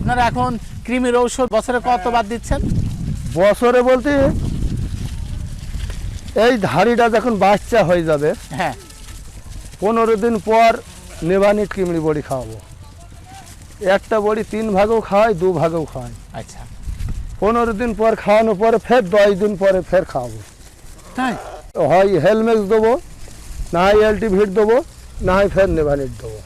আপনারা এখন কৃমির ঔষধ বছরে কতবার দিচ্ছেন? বছরে বলতে এই ধাড়িটা যখন বাচ্চা হয়ে যাবে হ্যাঁ। পনেরো দিন পর নেবানিট কিমড়ি বড়ি খাওয়াবো। একটা বড়ি তিন ভাগেও খাওয়াই দু ভাগেও খাওয়াই আচ্ছা। পনেরো দিন পর খাওয়ানোর পরে ফের দশ দিন পরে ফের খাওয়াবো। তাই? হয় হেলমেট দেবো না হয় এলটি ভিট দেবো না হয় ফের নেভানিট দেবো।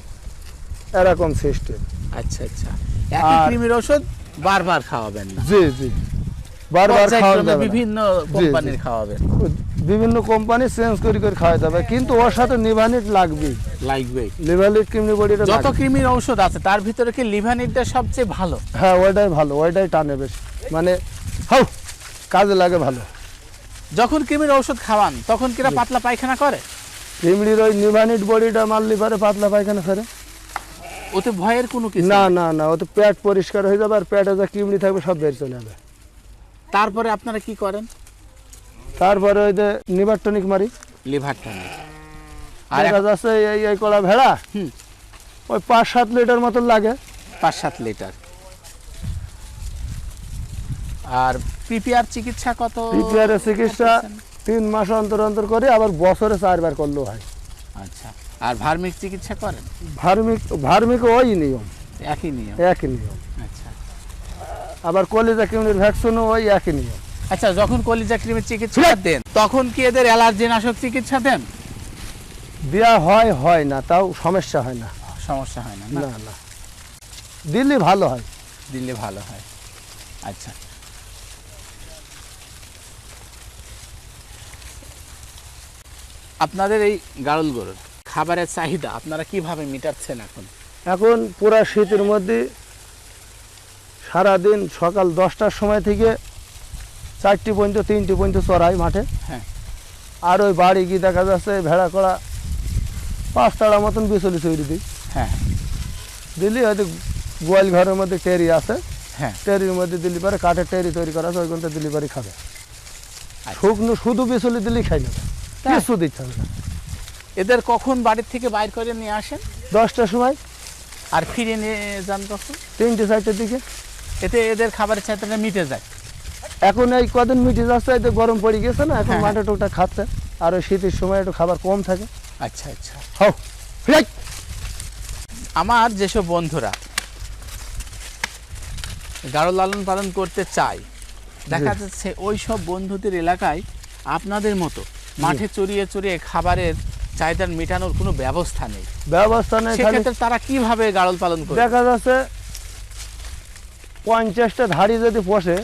এরকম সিস্টেম আচ্ছা আচ্ছা। একই ওষুধ বারবার খাওয়াবেন না। জি জি। বারবার খাওয়া পর্যায়ক্রমে যাবে না। বিভিন্ন কোম্পানির খাওয়াবেন। বিভিন্ন কোম্পানি চেঞ্জ করে করে খাওয়া যাবে কিন্তু ওর সাথে লাগবেই লাগবে। কিমনি বডিটা যত লাগবে। ঔষধ আছে তার ভিতরে কি লিভানিটটা সবচেয়ে ভালো? হ্যাঁ ওইটাই ভালো ওইটাই টানে বেশি। মানে হাউ কাজে লাগে ভালো। যখন কৃমির ঔষধ খাওয়ান তখন কিরা পাতলা পায়খানা করে? চিমড়ির ওই নিভানিট বডিটা মারলি পারে পাতলা পায়খানা ফেরে ওতে ভয়ের কোনো কিছু না না না ও তো পেট পরিষ্কার হয়ে যাবে আর পেটে যা কিমড়ি থাকবে সব বের চলে যাবে। তারপরে আপনারা কি করেন? তারপরে ওই যে নিবার টনিক মারি। Liver tonic. আর দেখা যাচ্ছে এই এই কড়া ভেড়া হুম। ওই পাঁচ সাত লিটার মতন লাগে। পাঁচ সাত লিটার। আর পিপিআর চিকিৎসা কত পিপিআরের চিকিৎসা তিন মাস অন্তর অন্তর করে আবার বছরে চারবার করলেও হয়। আচ্ছা। আর ভার্মিক চিকিৎসা করেন? ভার্মিক ভার্মিক ওই নিয়ম। একই নিয়ম? একই নিয়ম। আচ্ছা। আবার কলিজা কিমনির ভ্যাকসিনও ওই একই নিয়ম। আচ্ছা যখন কলিজা ক্রিমের চিকিৎসা দেন তখন কি এদের অ্যালার্জি নাশক চিকিৎসা দেন? দেওয়া হয় হয় না তাও সমস্যা হয় না। সমস্যা হয় না না? না দিল্লি ভালো হয়। দিলে ভালো হয়। আচ্ছা। আপনাদের এই গাড়ল গরুর খাবারের চাহিদা আপনারা কীভাবে মিটাচ্ছেন এখন? এখন পুরা শীতের মধ্যে সারাদিন সকাল দশটার সময় থেকে চারটি পর্যন্ত তিনটি পর্যন্ত চড়াই মাঠে। হ্যাঁ। আর ওই বাড়ি গিয়ে দেখা যাচ্ছে ভেড়া করা পাঁচটার মতন বিচলি তৈরি দিই হ্যাঁ। দিল্লি হয়তো গোয়াল ঘরের মধ্যে টেরি আছে। হ্যাঁ। টেরির মধ্যে দিলি পারে কাঠের টেরি তৈরি করা আছে ওইখানটা দিল্লি পারে খাবে। আচ্ছা। শুকনো শুধু বিচলি দিল্লি খাই তাই? কিছু দিচ্ছে হবে না। এদের কখন বাড়ির থেকে বাইর করে নিয়ে আসেন? দশটার সময়। আর ফিরে নিয়ে যান কখন তিনটে চারটের দিকে। এতে এদের খাবারের চাহিদাটা মিটে যায়। এখন এই কদিন মিটে যাচ্ছে এই তো গরম পড়ে গেছে না এখন হ্যাঁ, মাঠে টুকটা খাচ্ছে। আর ওই শীতের সময় একটু খাবার কম থাকে। আচ্ছা আচ্ছা। হও ফিরাই আমার যেসব বন্ধুরা গাঢ় লালন পালন করতে চায় দেখা যাচ্ছে ওই সব বন্ধুদের এলাকায় আপনাদের মতো মাঠে চড়িয়ে চড়িয়ে খাবারের চাহিদা মেটানোর কোনো ব্যবস্থা নেই। ব্যবস্থা নেই সেক্ষেত্রে তারা কীভাবে গাড়ল পালন করে দেখা যাচ্ছে পঞ্চাশটা ধাড়ি যদি পোষে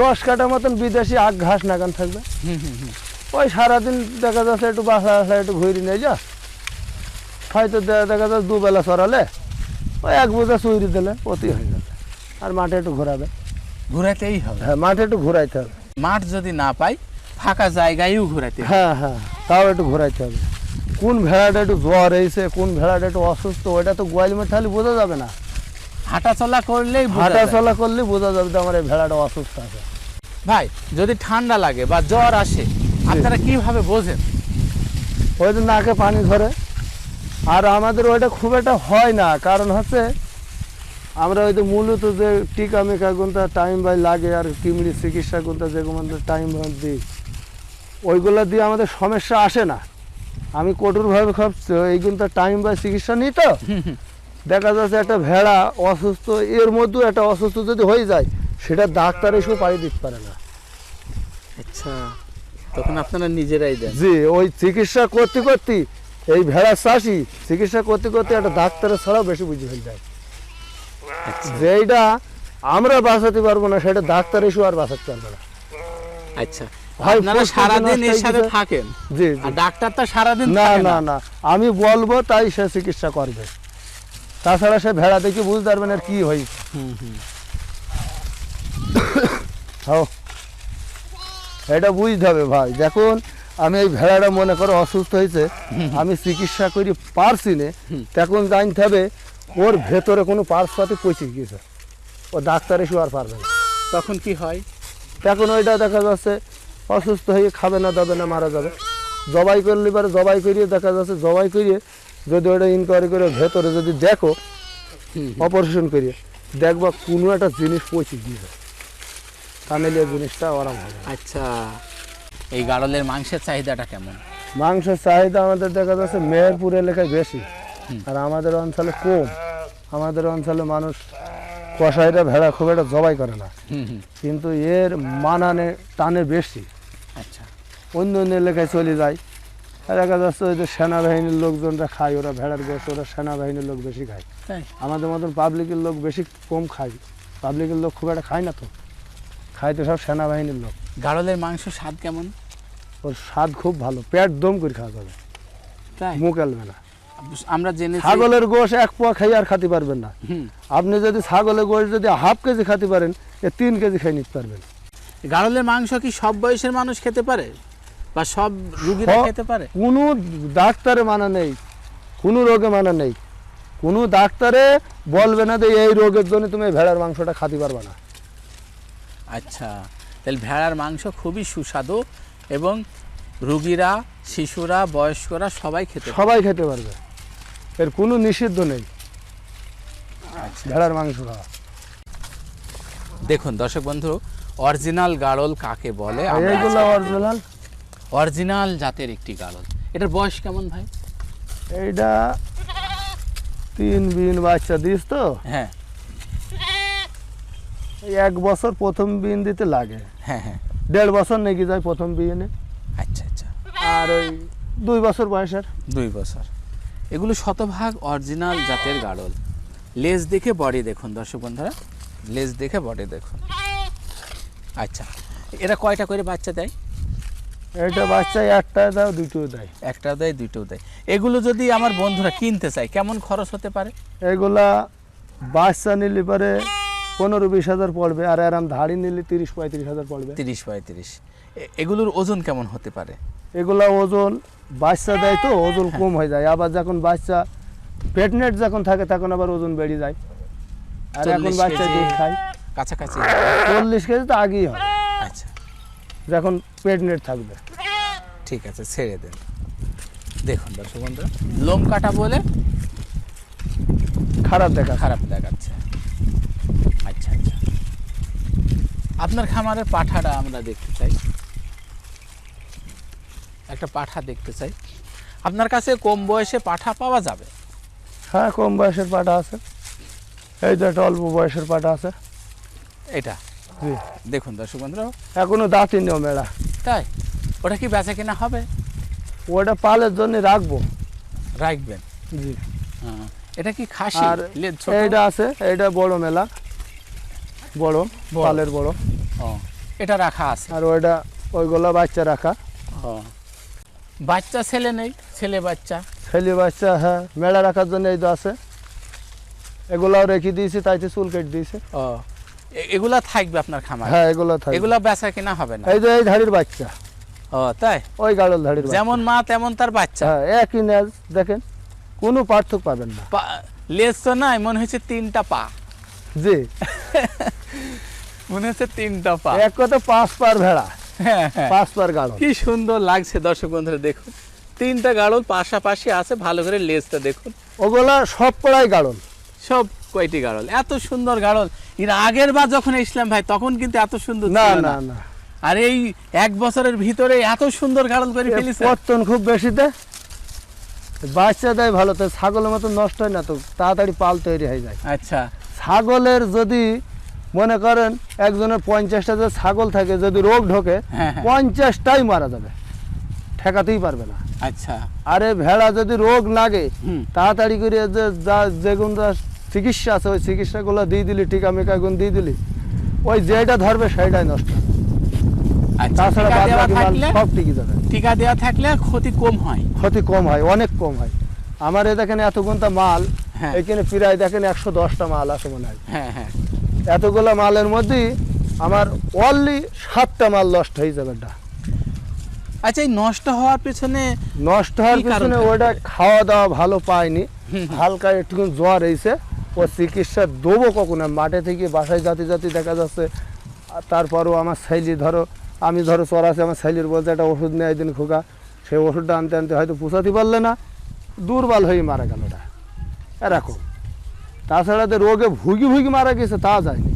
দশ কাটা মতন বিদেশি আগ ঘাস নাগান থাকবে। ওই সারাদিন দেখা যাচ্ছে একটু বাসা একটু ঘুরে নিয়ে যা। হয়তো দেখা যাচ্ছে দুবেলা সরালে ওই এক বোঝা চুরি দিলে অতি হয়ে যাবে। আর মাঠে একটু ঘোরাবে। ঘুরাতেই হবে। হ্যাঁ মাঠে একটু ঘোরাইতে হবে। মাঠ যদি না পাই ফাঁকা জায়গায়ও ঘুরাতে হবে। হ্যাঁ হ্যাঁ। তাও একটু ঘোরাইতে হবে। কোন ভেড়াটা একটু জ্বর হয়েছে কোন ভেড়াটা একটু অসুস্থ ওইটা তো গোয়াল তাহলে বোঝা যাবে না। হাঁটা চলা করলেই বোঝা হাঁটা চলা করলে বোঝা যাবে যে আমার এই ভেড়াটা অসুস্থ আছে। ভাই যদি ঠান্ডা লাগে বা জ্বর আসে আপনারা কীভাবে বোঝেন? ওই যে নাকে পানি ধরে। আর আমাদের ওইটা খুব একটা হয় না কারণ হচ্ছে আমরা ওই যে মূলত যে টিকা মেকা গুনটা টাইম বাই লাগে আর কিমড়ি চিকিৎসা গুনটা যেগুলো টাইম দিই। ওইগুলো দিয়ে আমাদের সমস্যা আসে না। আমি কঠোরভাবে ভাবছি এইগুলো টাইম বাই চিকিৎসা নিই তো। দেখা যাচ্ছে একটা ভেড়া অসুস্থ এর মধ্যেও একটা অসুস্থ যদি হয়ে যায় সেটা ডাক্তার এসেও পাড়ি দিতে পারে না। আচ্ছা তখন আপনারা নিজেরাই দেন। জি ওই চিকিৎসা করতে করতে এই ভেড়ার চাষি চিকিৎসা করতে করতে একটা ডাক্তারের ছাড়াও বেশি বুঝে ফেল যায়। আচ্ছা। যেইটা আমরা বাঁচাতে পারব না সেটা ডাক্তার এসেও আর বাঁচাতে পারবে না। আচ্ছা হয় আপনারা সারাদিন এর সাথে থাকেন। জি আর ডাক্তার তো সারাদিন না না। না আমি বলব তাই সে চিকিৎসা করবে। তাছাড়া সে ভেড়া দেখে বুঝতে আর কি হয়েছে। এটা বুঝতে হবে ভাই। দেখুন আমি এই ভেড়াটা মনে করো অসুস্থ হয়েছে। আমি চিকিৎসা করি পারছি না। তখন জানতে হবে ওর ভেতরে কোনো পার্স পাতি পচে গিয়েছে ও ডাক্তার এসে আর পারবে না। তখন কি হয়? তখন ওইটা দেখা যাচ্ছে অসুস্থ হয়ে খাবে না দাবে না মারা যাবে। জবাই করলে পারে জবাই করিয়ে দেখা যাচ্ছে জবাই করিয়ে যদি ওটা ইনকোয়ারি করে ভেতরে যদি দেখো অপারেশন করিয়ে দেখবা কোনো একটা জিনিস পচে গিয়েছে তা নিলে জিনিসটা ওরম হবে। আচ্ছা এই গাড়লের মাংসের চাহিদাটা কেমন? মাংসের চাহিদা আমাদের দেখা যাচ্ছে মেহেরপুর এলাকায় বেশি আর আমাদের অঞ্চলে কম। আমাদের অঞ্চলে মানুষ কষাইরা ভেড়া খুব একটা জবাই করে না। কিন্তু এর মানানে টানে বেশি। অন্য অন্য এলাকায় চলে যায়। দেখা যাচ্ছে ওই যে সেনাবাহিনীর লোকজনরা খায় ওরা ভেড়ার গোস ওরা সেনাবাহিনীর লোক বেশি খায়। আমাদের মতন পাবলিকের লোক বেশি কম খায়। পাবলিকের লোক খুব একটা খায় না তো। খায় তো সব সেনাবাহিনীর লোক। গাড়লের মাংস স্বাদ কেমন? ওর স্বাদ খুব ভালো। পেট দম করে খাওয়া যাবে। তাই? মুখ এলবে না। আমরা জেনেছি ছাগলের গোশ এক পোয়া খাই আর খাতে পারবেন না। আপনি যদি ছাগলের গোশ যদি হাফ কেজি খাতে পারেন এ তিন কেজি খাই নিতে পারবেন। গাড়লের মাংস কি সব বয়সের মানুষ খেতে পারে? বা সব রুগীরা খেতে পারে? কোনো ডাক্তারে মানা নেই কোনো রোগে মানা নেই। কোনো ডাক্তারে বলবে না যে এই রোগের জন্য তুমি ভেড়ার মাংসটা খাতে পারবে না। আচ্ছা তাহলে ভেড়ার মাংস খুবই সুস্বাদু এবং রুগীরা শিশুরা বয়স্করা সবাই খেতে সবাই খেতে পারবে। এর কোনো নিষিদ্ধ নেই। আচ্ছা। ভেড়ার মাংস খাওয়া। দেখুন দর্শক বন্ধু অরিজিনাল গাড়ল কাকে বলে? এইগুলো অরিজিনাল? অরিজিনাল জাতের একটি গাড়ল এটার বয়স কেমন ভাই? এইটা তিন বিন বাচ্চা দিস তো? হ্যাঁ। এক বছর প্রথম বিন দিতে লাগে। হ্যাঁ হ্যাঁ। দেড় বছর নাকি যায় প্রথম বিনে। আচ্ছা আচ্ছা। আর ওই দুই বছর বয়সের। দুই বছর। এগুলো শতভাগ অরিজিনাল জাতের গাড়ল লেজ দেখে বডি দেখুন দর্শক বন্ধুরা। লেজ দেখে বডি দেখুন। আচ্ছা। এরা কয়টা করে বাচ্চা দেয়? এইটা বাচ্চা একটা দাও দুটো দেয়। একটা দেয় দুটো দেয়। এগুলো যদি আমার বন্ধুরা কিনতে চায় কেমন খরচ হতে পারে? এগুলা বাচ্চা নিলে পরে পনেরো বিশ হাজার পড়বে আর এরম ধাড়ি নিলে তিরিশ পঁয়ত্রিশ হাজার পড়বে। তিরিশ পঁয়ত্রিশ। এগুলোর ওজন কেমন হতে পারে? এগুলা ওজন বাচ্চা দেয় তো ওজন কম হয়ে যায়। আবার যখন বাচ্চা প্রেগনেন্ট যখন থাকে তখন আবার ওজন বেড়ে যায়। আর এখন বাচ্চা দুধ খায়। কাছাকাছি। চল্লিশ কেজি তো আগেই হয়। যখন প্রেগনেন্ট থাকবে। ঠিক আছে ছেড়ে দেন। দেখুন দর্শক বন্ধুরা লোম কাটা বলে খারাপ দেখা খারাপ দেখাচ্ছে। আচ্ছা আচ্ছা। আপনার খামারের পাঠাটা আমরা দেখতে চাই। একটা পাঠা দেখতে চাই। আপনার কাছে কম বয়সে পাঠা পাওয়া যাবে? হ্যাঁ কম বয়সের পাঠা আছে। এই তো একটা অল্প বয়সের পাঠা আছে। এটা? দেখুন দর্শক বন্ধুরা এখনও দাঁতই নেও মেলা। তাই? ওটা কি বেচা কেনা হবে? ওটা পালের জন্য রাখব। রাখবেন? জি। হ্যাঁ। এটা কি খাসি? আর? এইটা আছে এটা বড় মেলা। বড়। পালের বড়। এটা রাখা আছে। আর ওইটা ওইগুলো বাচ্চা রাখা। বাচ্চা ছেলে নেই? ছেলে বাচ্চা? ছেলে বাচ্চা হ্যাঁ। মেলা রাখার জন্য এই তো আছে। এগুলাও রেখে দিয়েছি তাইতে চুল কেটে দিয়েছে। এগুলা থাকবে আপনার খামার? হ্যাঁ এগুলো থাকবে। এগুলা বেচা কেনা হবে না? এই যে এই ধাড়ির বাচ্চা। ও তাই? ওই গাড়ল ধাড়ির যেমন মা তেমন তার বাচ্চা। হ্যাঁ একই নেজ দেখেন কোনো পার্থক্য পাবেন না। লেজ তো নাই মনে হচ্ছে তিনটা পা। জি। মনে হচ্ছে তিনটা পা। এক কথা পাঁচ পার ভেড়া। হ্যাঁ, হ্যাঁ। পাঁচ পার গাড়ল। কি সুন্দর লাগছে দর্শক বন্ধুরা দেখুন। তিনটা গাড়ল পাশাপাশি আছে ভালো করে লেজটা দেখুন। ওগুলা সব কড়াই গাড়ল। সব কয়টি গাড়ল এত সুন্দর গাড়ল এর আগের বার যখন ইসলাম ভাই তখন কিন্তু এত সুন্দর না না। না আর এই এক বছরের ভিতরে এত সুন্দর গাড়ল করে ফেলেছে। পত্তন খুব বেশিতে বাচ্চা দেয় ভালো তো ছাগলের মতো নষ্ট হয় না তো তাড়াতাড়ি পাল তৈরি হয়ে যায়। আচ্ছা। ছাগলের যদি মনে করেন একজনের পঞ্চাশটা যে ছাগল থাকে যদি রোগ ঢোকে হ্যাঁ হ্যাঁ। পঞ্চাশটাই মারা যাবে। ঠেকাতেই পারবে না। আচ্ছা। আরে ভেড়া যদি রোগ লাগে তাড়াতাড়ি করে যে যা যেগুন চিকিৎসা আছে ওই চিকিৎসাগুলো দিয়ে দিলি টিকা মিকা গুণ দিয়ে দিলি ওই যেটা ধরবে সেটাই নষ্ট আচ্ছা তাছাড়া সব টিকে যাবে। টিকা দেওয়া থাকলে ক্ষতি কম হয়। ক্ষতি কম হয় অনেক কম হয়। আমার এ দেখেন এত গুণটা মাল হ্যাঁ। এখানে প্রায় দেখেন একশো দশটা মাল আছে মনে হয়। হ্যাঁ হ্যাঁ। এতগুলো মালের মধ্যেই আমার অনলি সাতটা মাল নষ্ট হয়ে যাবে এটা। আচ্ছা এই নষ্ট হওয়ার পেছনে নষ্ট হওয়ার পিছনে ওটা খাওয়া দাওয়া ভালো পায়নি। হালকা একটু জ্বর হয়েছে ও চিকিৎসা দেবো কখন? মাঠে থেকে বাসায় জাতি জাতি দেখা যাচ্ছে। আর তারপরও আমার শৈলি ধরো আমি ধরো চড়াছে আমার শৈলির বলতে একটা ওষুধ নেয় দিন খোকা। সেই ওষুধটা আনতে আনতে হয়তো পুষাতে পারলে না। দুর্বল হয়ে মারা গেল ওটা। এরকম। তাছাড়া যে রোগে ভুগি ভুগি মারা গেছে তা যায়নি।